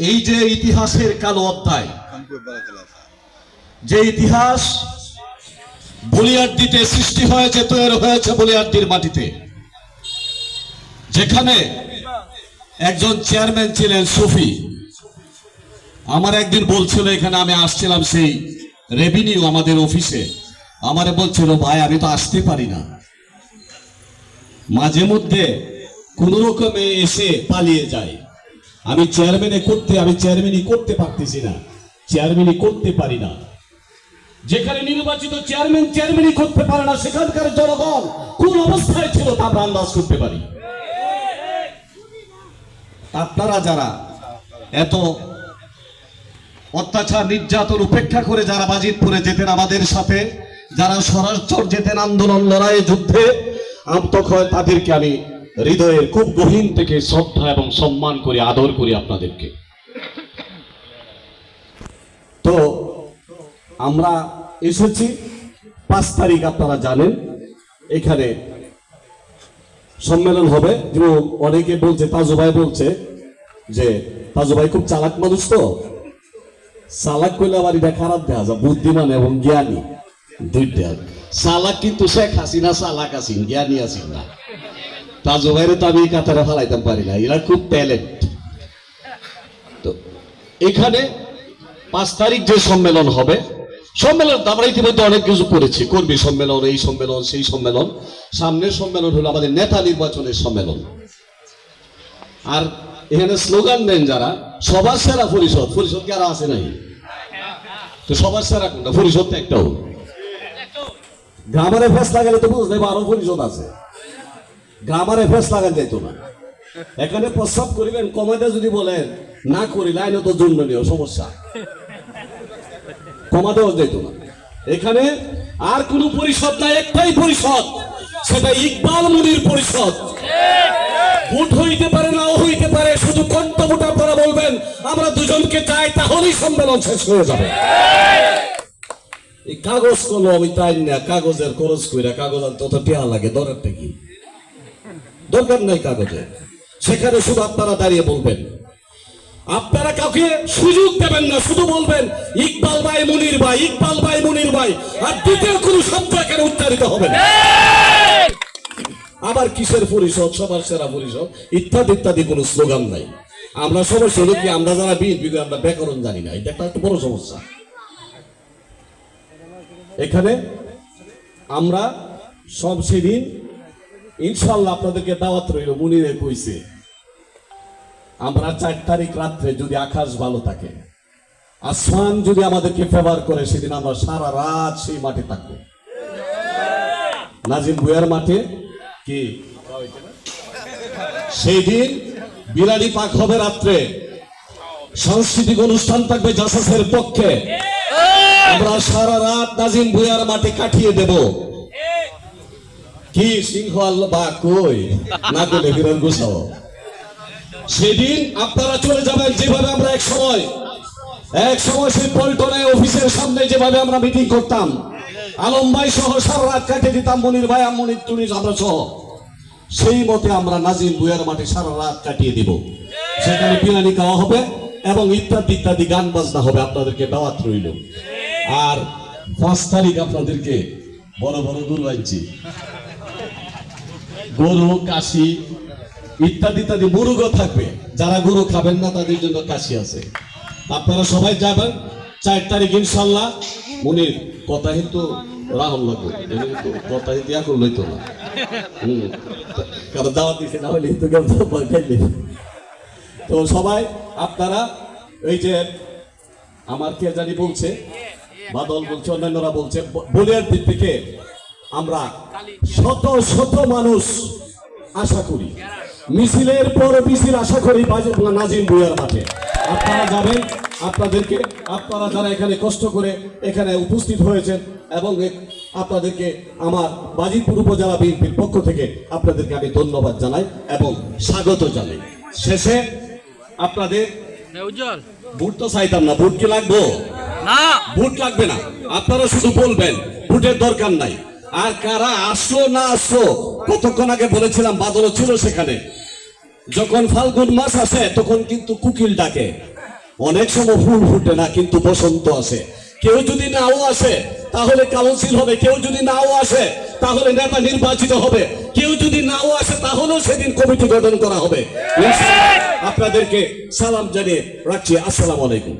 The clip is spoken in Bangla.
এই যে ইতিহাসের কালো অধ্যায়, যে ইতিহাস বলিয়াদ্দিতে সৃষ্টি হয়েছে, তৈরি হয়েছে বলিয়াদ্দির মাটিতে, যেখানে একজন চেয়ারম্যান ছিলেন সুফি। আমার একদিন বলছিল, এখানে আমি আসছিলাম সেই রেভিনিউ আমাদের অফিসে। আমারে বলছিল, ভাই, আমি তো আসতে পারি না। মাঝে মধ্যে কোন রকমে এসে পালিয়ে যায়। আমি চেয়ারম্যানে করতে, আমি চেয়ারম্যানই করতে পারতেছি না। চেয়ারম্যানই করতে পারি না। যেখানে নির্বাচিত চেয়ারম্যান চেয়ারম্যানই করতে পারে না, সেখানকার জনগণ কোন অবস্থায় ছিল তা আমরা আন্দাজ করতে পারি। আপনারা যারা এত অত্যাচার, নির্যাতন উপেক্ষা করে যারা বাজিতপুরে যেতেন আমাদের সাথে, যারা স্বরাষ্ট্র, যেতেন আন্দোলন লড়াই যুদ্ধে তখন তাদেরকে আমি হৃদয়ের খুব গহীন থেকে শ্রদ্ধা এবং সম্মান করি, আদর করি আপনাদেরকে। তো আমরা এসেছি, পাঁচ তারিখ আপনারা জানেন, এখানে সম্মেলন হবে। এবং অনেকে বলছে, তাজু ভাই বলছে যে, তাজু ভাই খুব চালাক মানুষ তো। চালাক কইলে আবার এটা খারাপ দেখা যায়, বুদ্ধিমান এবং জ্ঞানী। দুইটা চালাক কিন্তু শেখ হাসিনা চালাক আছেন, জ্ঞানী আছেন না। তাজু ভাইরে তো আমি কাতারে ফালাইতাম পারি না এরা খুব ট্যালেন্ট তো এখানে পাঁচ তারিখ যে সম্মেলন হবে সম্মেলন আমরা ইতিমধ্যে অনেক কিছু করেছি কর্মী সম্মেলন এই সম্মেলন সেই সম্মেলন। সামনের সম্মেলন হলো আমাদের নেতা নির্বাচনের সম্মেলন। আর এখানে স্লোগান দেন যারা সবার সেরা পরিষদ পরিষদ কি আরও আছে নাই তো সবার সেরা কোনটা? পরিষদ তো একটাও। গ্রামারে ফেস লাগালে তো বুঝতে আরও পরিষদ আছে। গ্রামারে ফেস লাগান যাইতো না। এখানে প্রস্তাব করিবেন কমাতে যদি বলেন, না করি লাইনে তো জন্য নিও, সমস্যা। কমাতেও যেত না। এখানে আর কোন পরিষদ না, একটাই পরিষদ, সেটা ইকবাল মুনির পরিষদ। ভোট হইতে পারে, নাও হইতে পারে, শুধু কণ্ঠ ভোট আপনারা বলবেন, আমরা দুজনকে চাই, তাহলেই সম্মেলন শেষ হয়ে যাবে। এই কাগজ কলম তাই না, কাগজের খরচ কইরা কাগজ আনতে অত টেহা লাগে দরকারটা কি? দরকার নাই কাগজে। সেখানে শুধু আপনারা দাঁড়িয়ে বলবেন। আপনারা কাউকে সুযোগ দেবেন না, শুধু বলবেন, ইকবাল ভাই, মুনির ভাই, ইকবাল ভাই, মুনির ভাই। আর দ্বিতীয় কোন শব্দ এখানে উচ্চারিত হবে না। আবার কিসের পরিষদ? সবার সেরা পরিষদ? ইত্যাদি ইত্যাদি কোনো স্লোগান নাই। আমরা সমস্যা হলো কি, আমরা যারা বিএনপি আমরা ব্যাকরণ জানি না। এটা একটা বড় সমস্যা। এখানে আমরা সব সেদিন ইনশাল্লাহ আপনাদেরকে দাওয়াত রইল, মুনিরে কইছে। আমরা চার তারিখ রাত্রে যদি আকাশ ভালো থাকে, আসমান যদি আমাদেরকে ফেভার করে, সেদিন আমরা সারা রাত সেই মাঠে থাকব। নাজিম ভুয়ার মাঠে কি? সেই দিন বিরানি পাক হবে রাত্রে। সাংস্কৃতিক অনুষ্ঠান থাকবে জাসাসের পক্ষে। আমরা সারা রাত নাজিম ভুয়ার মাঠে কাটিয়ে দেব। কি সিংহ বা কই? না বিরান গোসাও। সেদিন আপনারা চলে যাবেন যেভাবে আমরা এক সময় এক সময় সেই পল্টনে অফিসের সামনে যেভাবে আমরা মিটিং করতাম। আলম ভাই সহ সারা রাত কাটিয়ে দিতাম, মনির ভাই মনির তুনিস আমরা সহ। সেই মতে আমরা নাজিম বুয়ার মাঠে সারা রাত কাটিয়ে দিব। সেখানে বিরিয়ানি খাওয়া হবে এবং ইত্যাদি ইত্যাদি গান বাজনা হবে আপনাদেরকে দাওয়াত রইল। আর পাঁচ তারিখ আপনাদেরকে বড় বড় দূর আনছি গরু, কাশি ইত্যাদি ইত্যাদি মুরুগও থাকবে। যারা গরু খাবেন না, তাদের জন্য কাশি আছে। আপনারা সবাই যাবেন চার তারিখ ইনশাল্লাহ। মুনির, কথা কিন্তু রাহুল লাগবে। কথা কিন্তু এখন লইতো না। কারণ দাওয়াত দিছে, না হলে তো তো সবাই, আপনারা এই যে আমার কে জানি বলছে বাদল বলছে, অন্যান্যরা বলছে, বলিয়ার দিক থেকে আমরা শত শত মানুষ আশা করি। মিছিলের পর মিছিল আশা করি নাজিম বুয়ার মাঠে। আপনারা যাবেন আপনাদেরকে আপনারা যারা এখানে কষ্ট করে এখানে উপস্থিত হয়েছেন এবং আপনাদেরকে আমার বাজিতপুর উপজেলা বিএনপির পক্ষ থেকে আপনাদেরকে আমি ধন্যবাদ জানাই এবং স্বাগত জানাই। শেষে আপনাদের ভোট তো চাইতাম না। ভোট কি লাগবো? না। ভোট লাগবে না। আপনারা শুধু বলবেন ভোটের দরকার নাই। আর কারা আসলো না আসলো কতক্ষণ আগে বলেছিলাম বাদলও ছিল সেখানে। যখন ফাল্গুন মাস আসে তখন কিন্তু কুকিল ডাকে। অনেক সময় ফুল ফুটে না কিন্তু বসন্ত আসে। কেউ যদি নাও আসে তাহলে কাউন্সিল হবে। কেউ যদি নাও আসে তাহলে নেতা নির্বাচিত হবে। কেউ যদি নাও আসে তাহলেও সেদিন কমিটি গঠন করা হবে। আপনাদেরকে সালাম জানিয়ে রাখছি। আসসালামু আলাইকুম।